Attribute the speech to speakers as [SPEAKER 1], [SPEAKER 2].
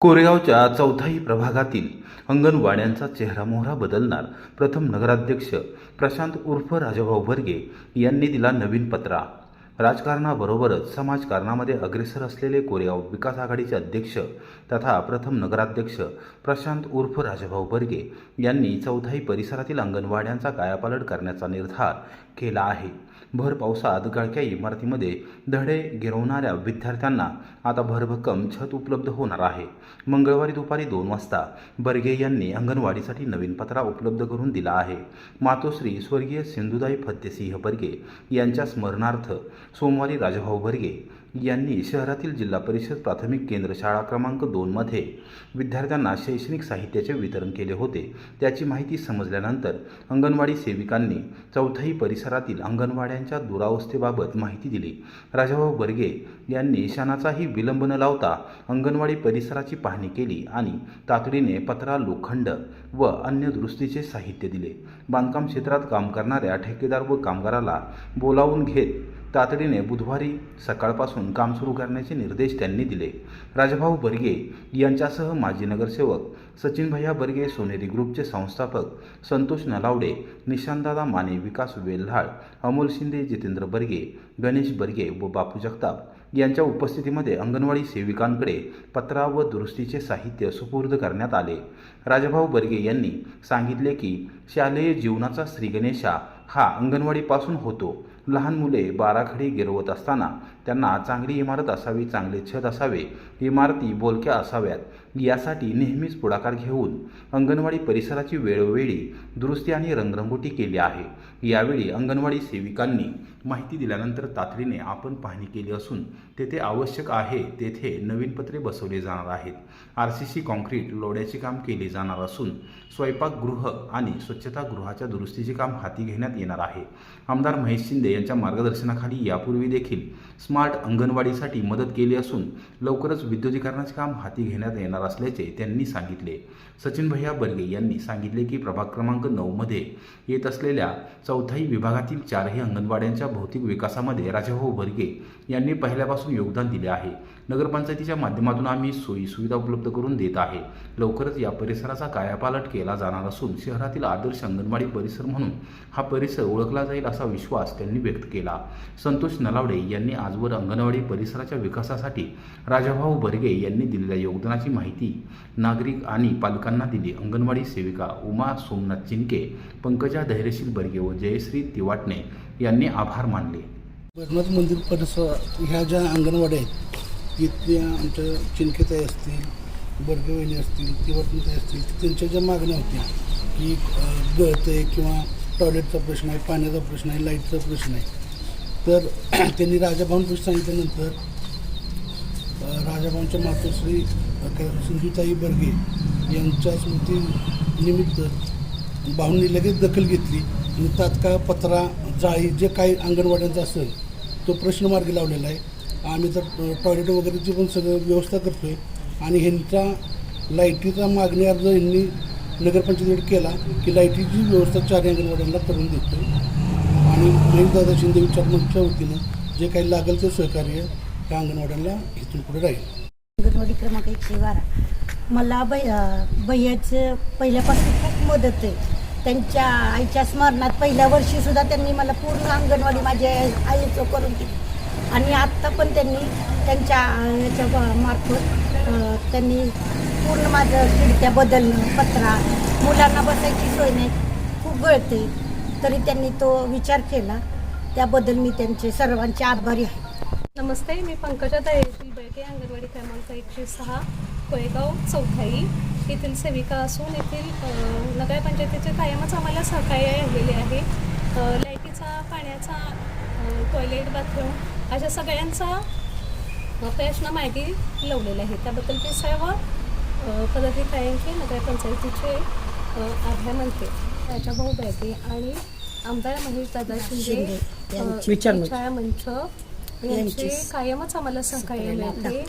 [SPEAKER 1] कोरेगावच्या चौथाई प्रभागातील अंगणवाड्यांचा चेहरामोहरा बदलणार प्रथम नगराध्यक्ष प्रशांत उर्फ राजाभाऊ बर्गे यांनी दिला नवीन पत्रा. राजकारणाबरोबरच समाजकारणामध्ये अग्रेसर असलेले कोरेगाव विकास आघाडीचे अध्यक्ष तथा प्रथम नगराध्यक्ष प्रशांत उर्फ राजाभाऊ बर्गे यांनी चौथाई परिसरातील अंगणवाड्यांचा कायापालट करण्याचा निर्धार केला आहे. भर पावसात गळक्या इमारतीमध्ये धडे गिरवणाऱ्या विद्यार्थ्यांना आता भरभक्कम छत उपलब्ध होणार आहे. मंगळवारी दुपारी दोन वाजता बर्गे यांनी अंगणवाडीसाठी नवीन पत्रा उपलब्ध करून दिला आहे. मातोश्री स्वर्गीय सिंधुदाई फतेसिंह बर्गे यांच्या स्मरणार्थ सोमवारी राजभाऊ बर्गे यांनी शहरातील जिल्हा परिषद प्राथमिक केंद्र शाळा क्रमांक दोनमध्ये विद्यार्थ्यांना शैक्षणिक साहित्याचे वितरण केले होते. त्याची माहिती समजल्यानंतर अंगणवाडी सेविकांनी चौथाई परिसरातील अंगणवाड्यांच्या दुरावस्थेबाबत माहिती दिली. राजाभाऊ बर्गे यांनी क्षणाचाही विलंब न लावता अंगणवाडी परिसराची पाहणी केली आणि तातडीने पत्रा लोखंड व अन्य दुरुस्तीचे साहित्य दिले. बांधकाम क्षेत्रात काम करणाऱ्या ठेकेदार व कामगाराला बोलावून घेत तातडीने बुधवारी सकाळपासून काम सुरू करण्याचे निर्देश त्यांनी दिले. राजभाऊ बर्गे यांच्यासह माजी नगरसेवक सचिनभैया बर्गे सोनेरी ग्रुपचे संस्थापक संतोष नलावडे निशांतदादा माने विकास वेल्हाळ अमोल शिंदे जितेंद्र बर्गे गणेश बर्गे व बापू जगताप यांच्या उपस्थितीमध्ये अंगणवाडी सेविकांकडे पत्रा व दुरुस्तीचे साहित्य सुपूर्द करण्यात आले. राजभाऊ बर्गे यांनी सांगितले की शालेय जीवनाचा श्रीगणेशा हा अंगणवाडीपासून होतो. लहान मुले बाराखडी गिरवत असताना त्यांना चांगली इमारत असावी चांगले छत असावे इमारती बोलक्या असाव्यात. यासाठी नेहमीच पुढाकार घेऊन अंगणवाडी परिसराची वेळोवेळी दुरुस्ती आणि रंगरंगोटी केली आहे. यावेळी अंगणवाडी सेविकांनी माहिती दिल्यानंतर तातडीने आपण पाहणी केली असून तेथे आवश्यक आहे तेथे नवीन पत्रे बसवले जाणार आहेत. आर सी सी कॉन्क्रीट लोड्याचे काम केले जाणार असून स्वयंपाकगृह आणि स्वच्छतागृहाच्या दुरुस्तीचे काम हाती घेण्यात येणार आहे. आमदार महेश शिंदे यांच्या मार्गदर्शनाखाली यापूर्वी देखील स्मार्ट अंगणवाडीसाठी मदत केली असून लवकरच विद्युतीकरणाचे काम हाती घेण्यात येणार असल्याचे त्यांनी सांगितले. सचिन भैया बर्गे यांनी सांगितले की प्रभाग क्रमांक नऊमध्ये येत असलेल्या चौथाई विभागातील चारही अंगणवाड्यांच्या भौतिक विकासामध्ये राजाभाऊ बर्गे यांनी पहिल्यापासून योगदान दिले आहे. नगरपंचायतीच्या माध्यमातून आम्ही सोयी सुविधा उपलब्ध करून देत आहे. लवकरच या परिसराचा कायापालट केला जाणार असून शहरातील आदर्श अंगणवाडी परिसर म्हणून हा परिसर ओळखला जाईल असा विश्वास त्यांनी व्यक्त केला. संतोष नलावडे यांनी आजवर अंगणवाडी परिसराच्या विकासासाठी राजाभाऊ बर्गे यांनी दिलेल्या योगदानाची माहिती नागरिक आणि पालकांना दिली. अंगणवाडी सेविका उमा सोमनाथ चिंके पंकजा धैर्यशील बर्गे व जयश्री तिवाटणे यांनी आभार मानले.
[SPEAKER 2] मंदिर परिसर ह्या ज्या अंगणवाड्या आहेत तिथल्या आमच्या चिंकेताई असतील बर्गवहिणी असतील तिवटणीताई असतील त्यांच्या ज्या मागण्या होत्या की गळतं आहे किंवा टॉयलेटचा प्रश्न आहे पाण्याचा प्रश्न आहे लाईटचा प्रश्न आहे. तर त्यांनी राजाभाऊंपाशी सांगितल्यानंतर राजाभाऊंच्या मातोश्री सिंधुताई बर्गे यांच्या स्मृतीनिमित्त भाऊंनी लगेच दखल घेतली आणि तात्काळ पत्रा जाळी जे काही अंगणवाड्यांचा असेल तो प्रश्न मार्गी लावलेला आहे. आम्ही तर टॉयलेट वगैरेची पण सगळं व्यवस्था करतो आहे आणि ह्यांचा लाईटीचा मागणी अर्ज यांनी नगरपंचायतीकडे केला की लाईटीची व्यवस्था चार अंगणवाड्यांना करून देतो आणि महेशदादा शिंदे विचार मंचच्या वतीनं जे काही लागेल ते सहकार्य त्या अंगणवाड्यांना इथून पुढे राहील.
[SPEAKER 3] अंगणवाडी क्रमांक एकशे बारा. मला बै भैयाचं पहिल्यापासून खूप मदत आहे. त्यांच्या आईच्या स्मरणात पहिल्या वर्षीसुद्धा त्यांनी मला पूर्ण अंगणवाडी माझ्या आईचं करून दिली. आणि आत्ता पण त्यांनी त्यांच्या याच्या मार्फत त्यांनी पूर्ण माझं खिडक्या बदलणं पत्रा मुलांना बसायची सोय नाही खूप गळते. तरी त्यांनी तो विचार केला. त्याबद्दल मी त्यांचे सर्वांचे आभारी आहे.
[SPEAKER 4] नमस्ते मी पंकजा दयाशील बेळके अंगणवाडी क्रमांक एकशे सहा कोळेगाव चौथाई. येथील सेविका असून येथील नगरपंचायतीचे कायमच आम्हाला सहकार्य राहिलेले आहे. लाईटीचा पाण्याचा टॉयलेट बाथरूम अशा सगळ्यांचा प्रश्न मार्गी लावलेला आहे. त्याबद्दल ते सर्व पदाधिकाऱ्यांचे नगरपंचायतीचे आभार मानते. राजाभाऊ बेळके आणि आमदार महेश दादा शिंदे विचार मंच. यांचे कायमच आम्हाला सहकार्य मिळते